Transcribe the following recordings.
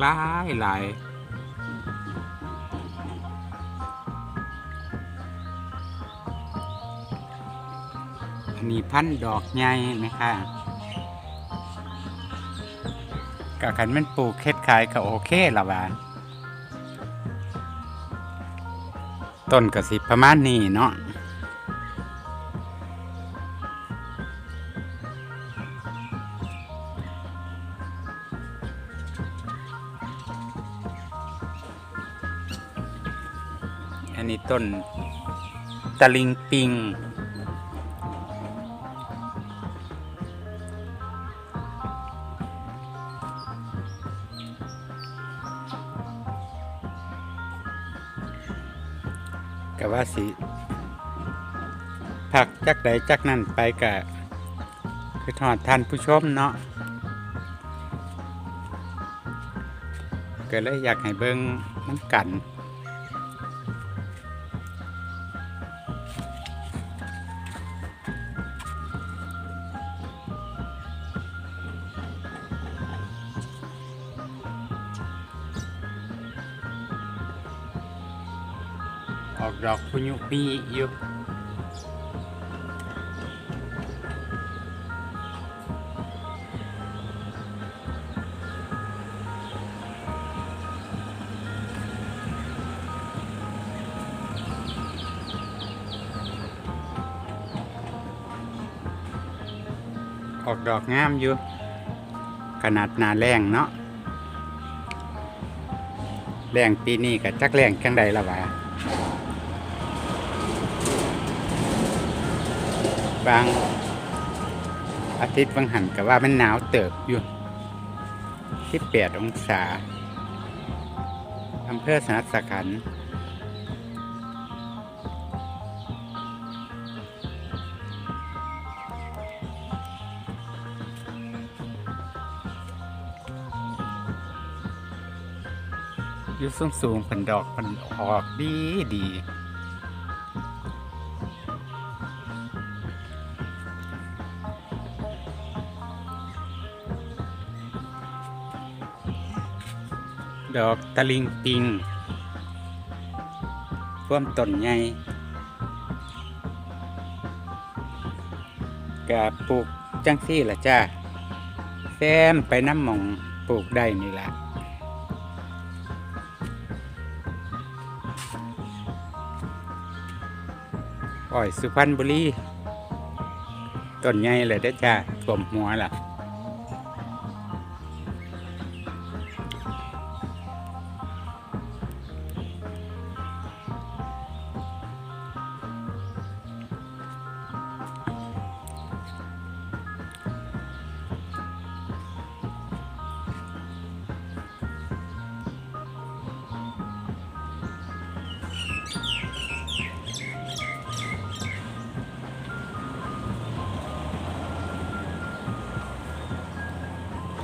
หลายหลายอันนี้พันธุ์ดอกใหญ่นะคะกะคันมันปลูกเค็ดขายก็โอเคละว่าต้นก็สิประมาณนี้เนาะ อันนี้ต้นตะลิงปิงก็ว่าสิ ผักจักใดจักนั่นไปกะคือทอดท่านผู้ชมเนาะก็เลยอยากให้เบิ่งน้ำกัน ออกดอกพุยุปีอยู่ออกดอกงามอยู่ ขนาดนาแรงเนาะแรงปีนี้กับจักแรงจังใดละวะ บางอาทิตย์บางหันกับว่ามันหนาวเติบอยู่ ที่เปีดองศาอำเภอสนัสขันอยู่สูงสูงๆเป็นดอกเป็นออกดีดี ดอกตะลิงปิงท่วมต้นใหญ่กะปลูกจังซี่ละจ้าแซมไปน้ำหมองปลูกได้นี่ละอ้อยสุพรรณบุรีต้นใหญ่เลยเด้อจ้าท่วมหัวล่ะ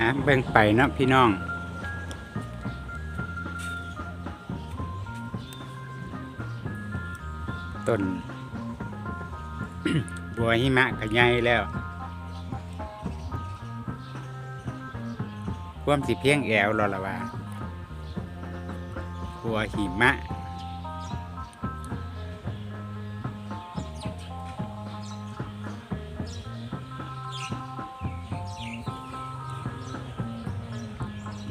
ฮะเบ่งไปนะพี่น้องต้นบัวหิมะก็ใหญ่แล้วความสิเพียงแอวรอละว่าบัวหิมะ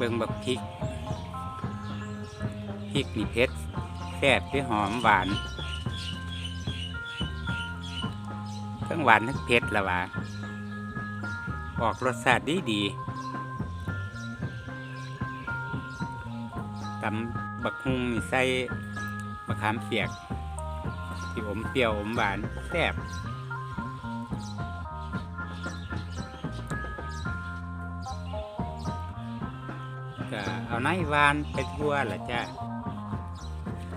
เบิ่งบักพริกพริกนี่เผ็ดแซ่บที่หอมหวานทั้งหวานทั้งเผ็ดละวาออกรสชาติดีดีตำบักฮุงนี่ใส่มะขามเปียกที่อมเปรี้ยวอมหวานแซ่บ เอาไนวานไปทั่วแหละจ้ะ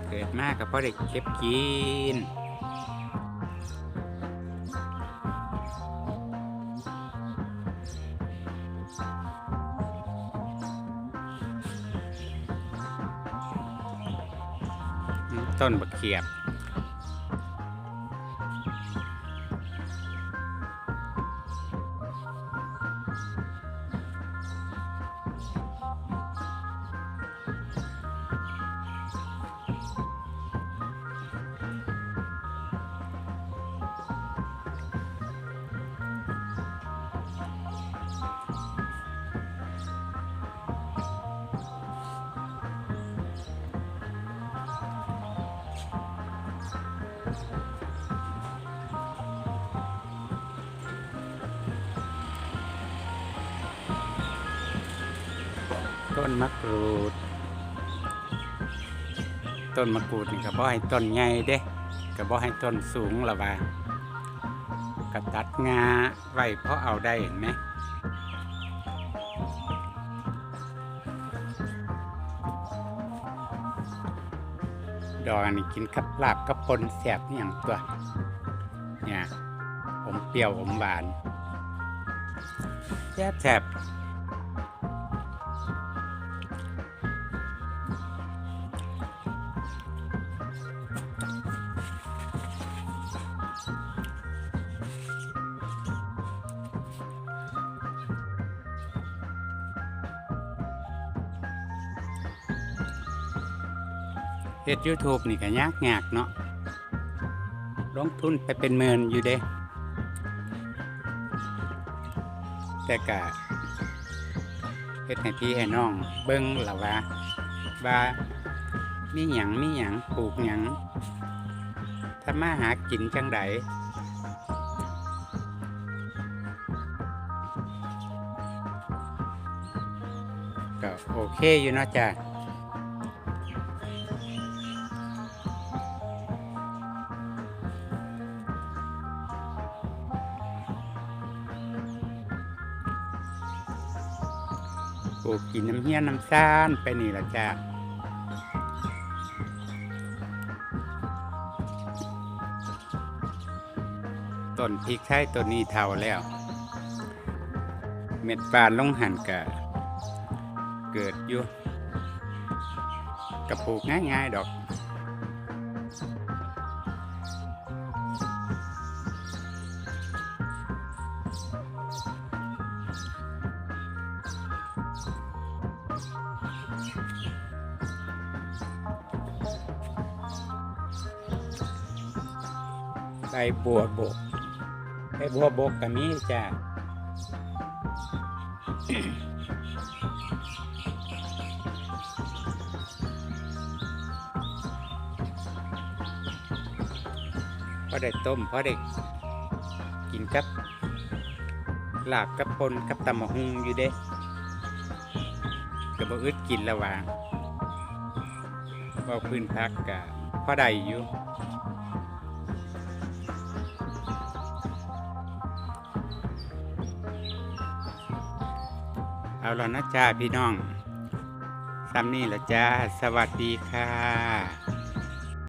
เกิดมากกับพ่อเด็กเก็บกินต้นบักเขียบ ต้นมะกรูด ต้นมะกรูดนี่ก็บ่ให้ต้นใหญ่เด้ก็บ่ให้ต้นสูงละว่าก็ตัดงาไว้เพราะเอาได้เห็นไหมดอกอันนี้กินกับลาบกับปนแสบอหย่างตัว เนี่ยอมเปรี้ยวอมหวานแซ่บแซ่บ เฮ็ด YouTube นี่ก็ยากยากเนาะลงทุนไปเป็นหมื่นอยู่เด้ แต่กะเฮ็ดให้พี่ให้น้องเบิ่งหละว่าว่ามีหยังมีหยังปลูกหยังถ้ามาหากินจังไดก็โอเคอยู่เนาะจ้ะ ปลูกกินน้ำเฮี้ยน้ำซ่านไปนี่ละจ้าต้นพริกไทยต้นนี้เท่าแล้ว เม็ดปานลงหันกะเกิดอยู่กระปลูกง่ายๆดอก ใบบัวบกใบบัวบกก็มีจ้าพอได้ต้มพอได้กินกับลาบกับปนกับตำมะฮุงอยู่เด้ก็บ่อึดกินแล้วว่าว่าพื้นพักกะพอได้อยู่ เอาแล้วนะจ้าพี่น้องซ้ำนี่ละจ้า สวัสดีค่ะ